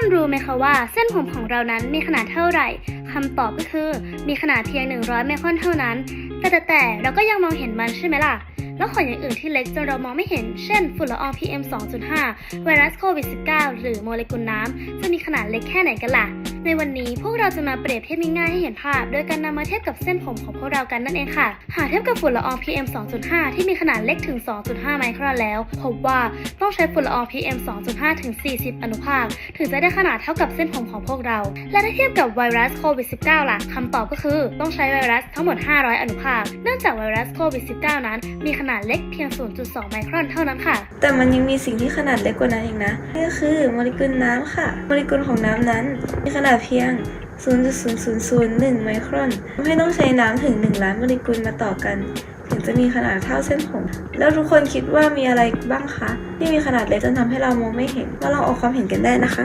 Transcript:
คนรู้ไหมคะว่าเส้นผมของเรานั้นมีขนาดเท่าไหร่คำตอบก็คือมีขนาดเพียง 100 ไมครอนเท่านั้น แต่แต่แต่เราก็ยังมองเห็นมันใช่ไหมล่ะ แล้วของอย่างอื่นที่เล็กจนเรามองไม่เห็น เช่น ฝุ่นละออง PM 2.5 ไวรัสโควิด -19 หรือโมเลกุลน้ำจะมีขนาดเล็กแค่ไหนกันล่ะ ในวันนี้พวกเราจะมาเปรียบเทียบง่ายๆให้เห็นภาพ โดยการนำมาเทียบกับเส้นผมของพวกเรากันนั่นเองค่ะ หากเทียบกับฝุ่นละออง PM 2.5 ที่มีขนาดเล็กถึง 2.5 ไมครอนแล้ว พบว่าต้องใช้ฝุ่นละออง PM 2.5 ถึง 40 อนุภาค ถึงจะได้ขนาดเท่ากับเส้นผมของพวกเรา และถ้าเทียบกับไวรัสโควิด -19 ล่ะคำตอบก็คือต้องใช้ไวรัสทั้งหมด 500 อนุภาค เนื่องจากไวรัสโควิด -19 นั้น มีขนาดเล็กเพียง 0.2 ไมครอนเท่านั้นค่ะ แต่มันยังมีสิ่งที่ขนาดเล็กกว่านั้นอีกนะนั่นก็คือโมเลกุลน้ำค่ะ โมเลกุลของน้ำนั้นมีขนาดเพียง 0.0001 ไมครอนทำให้ต้องใช้น้ำถึง 1 ล้านโมเลกุลมาต่อกัน ถึงจะมีขนาดเท่าเส้นผม แล้วทุกคนคิดว่ามีอะไรบ้างคะ ที่มีขนาดเล็กจนทำให้เรามองไม่เห็นมาลองออกความเห็นกันได้นะคะ